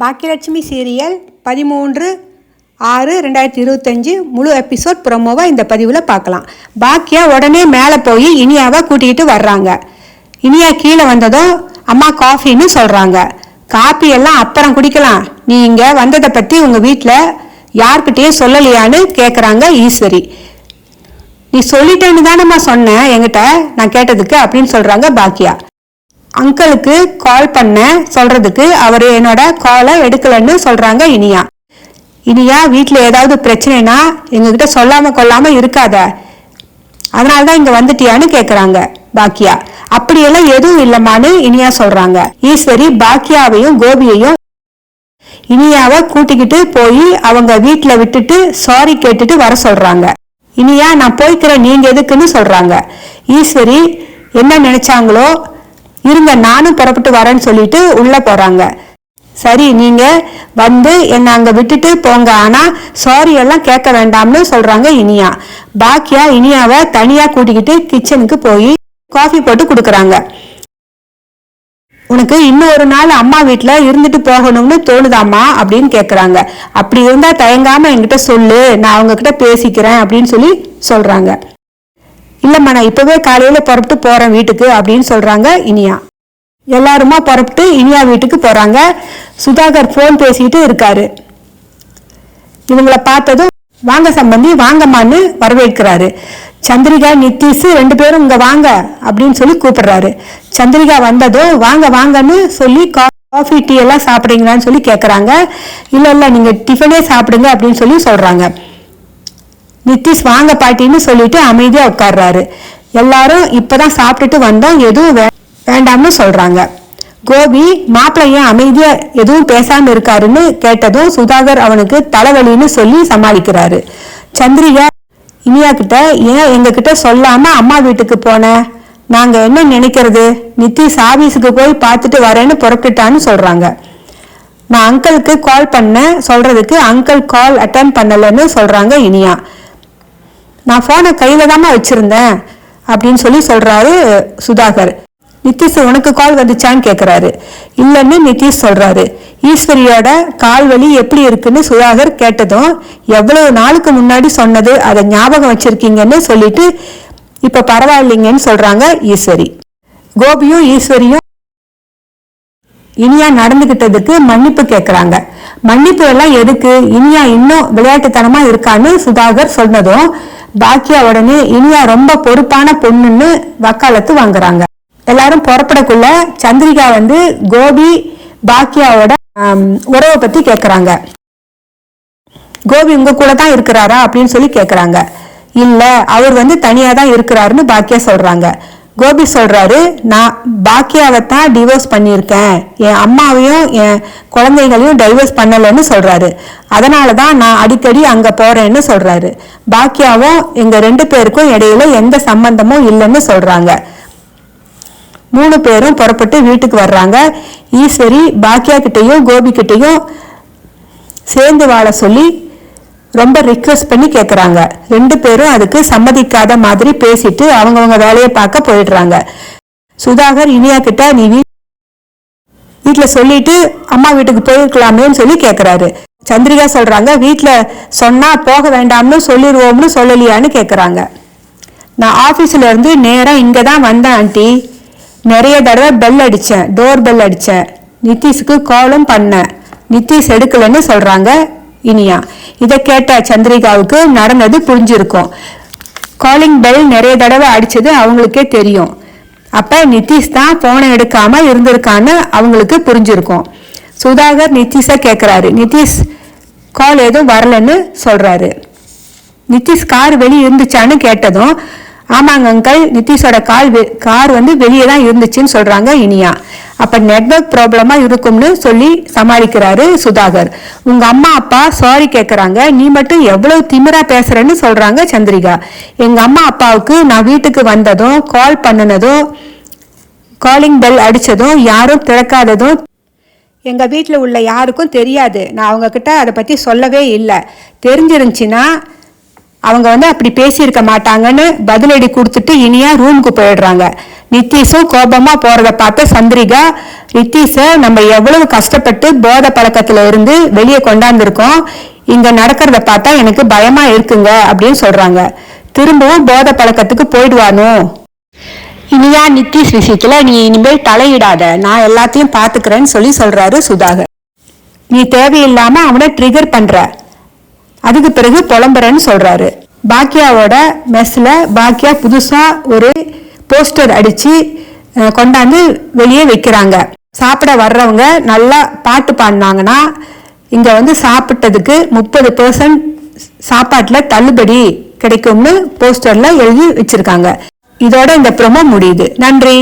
Baakiyalakshmi serial பதிமூன்று ஆறு ரெண்டாயிரத்தி இருபத்தஞ்சி முழு எபிசோட் ப்ரோமோவை இந்த பதிவில் பார்க்கலாம் பாக்கியா உடனே மேலே போய் இனியாவை கூட்டிகிட்டு வர்றாங்க. இனியா கீழே வந்ததும் அம்மா காஃபின்னு சொல்கிறாங்க காஃபி எல்லாம் அப்புறம் குடிக்கலாம். நீ இங்கே வந்ததை பற்றி உங்கள் வீட்டில் யார்கிட்டயும் சொல்லலையான்னு கேட்குறாங்க ஈஸ்வரி. நீ சொல்லிட்டேன்னு தானம்மா சொன்னேன் என்கிட்ட? நான் கேட்டதுக்கு அப்படின்னு சொல்கிறாங்க பாக்கியா அங்கிளுக்கு கால் பண்ண சொல்றதுக்கு அவர் என்னோட காலை எடுக்கலன்னு சொல்றாங்க இனியா. இனியா வீட்டில் ஏதாவது பிரச்சனைனா எங்ககிட்ட சொல்லாம கொள்ளாம இருக்காத. அதனால தான் இங்க வந்துட்டியான்னு கேக்குறாங்க பாக்கியா. அப்படியெல்லாம் எதுவும் இல்லம்மான்னு இனியா சொல்றாங்க. ஈஸ்வரி பாக்கியாவையும் கோபியையும் இனியாவை கூட்டிக்கிட்டு போய் அவங்க வீட்டில் விட்டுட்டு சாரி கேட்டுட்டு வர சொல்றாங்க. இனியா நான் போய்க்கிறேன் நீங்க எதுக்குன்னு சொல்றாங்க. ஈஸ்வரி என்ன நினைச்சாங்களோ இருங்க நானும் புறப்பட்டு வரேன்னு சொல்லிட்டு உள்ள போறாங்க. சரி நீங்க வந்து என்னை அங்க விட்டுட்டு போங்க. ஆனா சாரி எல்லாம் கேட்க வேண்டாம்னு சொல்றாங்க இனியா. பாக்கியா இனியாவை தனியா கூட்டிக்கிட்டு கிச்சனுக்கு போய் காஃபி போட்டு கொடுக்கறாங்க. உனக்கு இன்னும் ஒரு நாள் அம்மா வீட்டில் இருந்துட்டு போகணும்னு தோணுதாம்மா அப்படின்னு கேக்குறாங்க. அப்படி இருந்தா தயங்காம என்கிட்ட சொல்லு நான் அவங்க கிட்ட பேசிக்கிறேன் அப்படின்னு சொல்லி சொல்றாங்க. இல்லம்மா நான் இப்பவே காலையில புறப்பட்டு போறேன் வீட்டுக்கு அப்படின்னு சொல்றாங்க இனியா. எல்லாருமா புறப்பட்டு இனியா வீட்டுக்கு போறாங்க. சுதாகர் ஃபோன் பேசிட்டு இருக்காரு. இவங்களை பார்த்ததும் வாங்க சம்பந்தி வாங்கம்மான்னு வரவேற்கிறாரு. சந்திரிகா நித்திஷு ரெண்டு பேரும் இங்க வாங்க அப்படின்னு சொல்லி கூப்பிடுறாரு. சந்திரிகா வந்ததும் வாங்க வாங்கன்னு சொல்லி காஃபி டீ எல்லாம் சாப்பிட்றீங்களான்னு சொல்லி கேட்குறாங்க இல்லை இல்லை நீங்கள் டிஃபனே சாப்பிடுங்க அப்படின்னு சொல்லி சொல்கிறாங்க நித்திஷ் வாங்க பாட்டின்னு சொல்லிட்டு அமைதியா உட்கார்றாரு. எல்லாரும் இப்பதான் சாப்பிட்டுட்டு வந்தோம் எதுவும் வே- வேண்டாம்னு சொல்றாங்க. கோபி மாப்பிள்ள ஏன் அமைதியா எதுவும் பேசாம இருக்காருன்னு கேட்டதும் சுதாகர் அவனுக்கு தலைவலின்னு சொல்லி சமாளிக்கிறாரு. சந்திரிகா இனியா கிட்ட ஏன் எங்க கிட்ட சொல்லாம அம்மா வீட்டுக்கு போன? நாங்க என்ன நினைக்கிறது? நித்திஷ் ஆபீஸுக்கு போய் பார்த்துட்டு வரேன்னு புறப்பட்டுட்டான்னு சொல்றாங்க. நான் அங்கிளுக்கு கால் பண்ணேன் சொல்றதுக்கு அங்கிள் கால் அட்டன் பண்ணலன்னு சொல்றாங்க இனியா. நான் ஃபோனை கையில் தாம்மா வச்சுருந்தேன் அப்படின்னு சொல்லி சொல்கிறாரு சுதாகர். நிதிஷ் உனக்கு கால் வந்துச்சான்னு கேட்குறாரு இல்லைன்னு நிதிஷ் சொல்கிறாரு ஈஸ்வரியோட கால் வலி எப்படி இருக்குன்னு சுதாகர் கேட்டதும் எவ்வளவு நாளுக்கு முன்னாடி சொன்னது அதை ஞாபகம் வச்சுருக்கீங்கன்னு சொல்லிட்டு இப்போ பரவாயில்லைங்கன்னு சொல்கிறாங்க ஈஸ்வரி. கோபியும் ஈஸ்வரியும் இனியா நடந்துகிட்டதுக்கு மன்னிப்பு கேட்குறாங்க மன்னிப்பு எல்லாம் எதுக்கு? இனியா இன்னும் விளையாட்டுத்தனமா இருக்கான்னு சுதாகர் சொன்னதும் பாக்கியா உடனே இனியா ரொம்ப பொறுப்பான பொண்ணுன்னு வக்காலத்து வாங்குறாங்க. எல்லாரும் புறப்படக்குள்ள சந்திரிகா வந்து கோபி பாக்கியாவோட உறவை பத்தி கேக்குறாங்க. கோபி உங்க கூட தான் இருக்கிறாரா அப்படின்னு சொல்லி கேக்குறாங்க. இல்ல அவர் வந்து தனியா தான் இருக்கிறாருன்னு பாக்கியா சொல்றாங்க. கோபி சொல்றாரு நான் பாக்கியாவை தான் டிவோர்ஸ் பண்ணியிருக்கேன். என் அம்மாவையும் என் குழந்தைகளையும் டைவர்ஸ் பண்ணலைன்னு சொல்றாரு. அதனால தான் நான் அடிக்கடி அங்கே போறேன்னு சொல்றாரு. பாக்கியாவும் எங்கள் ரெண்டு பேருக்கும் இடையில எந்த சம்பந்தமும் இல்லைன்னு சொல்றாங்க. மூணு பேரும் புறப்பட்டு வீட்டுக்கு வர்றாங்க. ஈஸ்வரி பாக்கியா கிட்டயும் கோபி கிட்டயும் சேர்ந்து வாழ சொல்லி ரொம்ப ரிக்வெஸ்ட் பண்ணி கேட்குறாங்க ரெண்டு பேரும் அதுக்கு சம்மதிக்காத மாதிரி பேசிட்டு அவங்கவுங்க வேலையை பார்க்க போயிடுறாங்க. சுதாகர் இனியா கிட்ட நீ வீட்டில் சொல்லிட்டு அம்மா வீட்டுக்கு போயிருக்கலாமேன்னு சொல்லி கேட்குறாரு சந்திரிகா சொல்றாங்க வீட்டில் சொன்னா போக வேண்டாம்னு சொல்லிடுவோம்னு சொல்லலையான்னு கேட்குறாங்க நான் ஆஃபீஸில் இருந்து நேராக இங்கே தான் வந்தேன் ஆண்டி. நிறைய தடவை பெல் அடித்தேன் டோர் பெல் அடித்தேன் நிதிஷுக்கு காலும் பண்ணேன். நிதிஷ் எடுக்கலைன்னு சொல்கிறாங்க இனியா. இதை கேட்ட சந்திரிகாவுக்கு நடந்தது புரிஞ்சிருக்கும். காலிங் பெல் நிறைய தடவை அடிச்சது அவங்களுக்கே தெரியும். அப்ப நிதிஷ் தான் போனை எடுக்காம இருந்திருக்கான்னு அவங்களுக்கு புரிஞ்சிருக்கும். சுதாகர் நிதிஷை கேட்குறாரு நிதிஷ் கால் எதுவும் வரலன்னு சொல்றாரு. நிதிஷ் கார் வெளியே இருந்துச்சான்னு கேட்டதும் ஆமாங்க அங்கிள் நிதிஷோட கால் வெ- கார் வந்து வெளியே தான் இருந்துச்சுன்னு சொல்றாங்க இனியா. அப்போ நெட்வொர்க் ப்ராப்ளமாக இருக்கும்னு சொல்லி சமாளிக்கிறாரு சுதாகர். உங்கள் அம்மா அப்பா சாரி கேட்குறாங்க நீ மட்டும் எவ்வளோ திமிரா பேசுகிறேன்னு சொல்கிறாங்க சந்திரிகா. எங்கள் அம்மா அப்பாவுக்கு நான் வீட்டுக்கு வந்ததும் கால் பண்ணினதும் காலிங் பெல் அடித்ததும் யாரும் திறக்காததும் எங்கள் வீட்டில் உள்ள யாருக்கும் தெரியாது. நான் அவங்கக்கிட்ட அதை பற்றி சொல்லவே இல்லை. தெரிஞ்சிருந்துச்சின்னா அவங்க வந்து அப்படி பேசியிருக்க மாட்டாங்கன்னு பதிலடி கொடுத்துட்டு இனியா ரூமுக்கு போயிடுறாங்க. நித்தீஷும் கோபமா போறத பார்த்து சந்திரிகா நித்தீஷ நம்ம எவ்வளவு கஷ்டப்பட்டு போத பழக்கத்துல இருந்து வெளியே கொண்டாந்துருக்கோம் இங்க நடக்கிறத பார்த்தா எனக்கு பயமா இருக்குங்க அப்படின்னு சொல்றாங்க. திரும்பவும் போத பழக்கத்துக்கு போயிடுவானோ? இனியா நித்தீஷ் விஷயத்துல நீ இனிமேல் தலையிடாத. நான் எல்லாத்தையும் பாத்துக்கிறேன்னு சொல்லி சொல்றாரு சுதாகர். நீ தேவையில்லாம அவனை ட்ரிகர் பண்ற. அதுக்கு பிறகு புலம்புறேன்னு சொல்றாரு. பாக்கியாவோட மெஸ்ல பாக்கியா புதுசா ஒரு போஸ்டர் அடிச்சு கொண்டாந்து வெளியே வைக்கிறாங்க. சாப்பிட வர்றவங்க நல்லா பாட்டு பாடினாங்கன்னா இங்க வந்து சாப்பிட்டதுக்கு முப்பது பெர்சன்ட் சாப்பாட்டில் தள்ளுபடி கிடைக்கும்னு போஸ்டர்ல எழுதி வச்சிருக்காங்க. இதோட இந்த ப்ரொமோ முடியுது. நன்றி.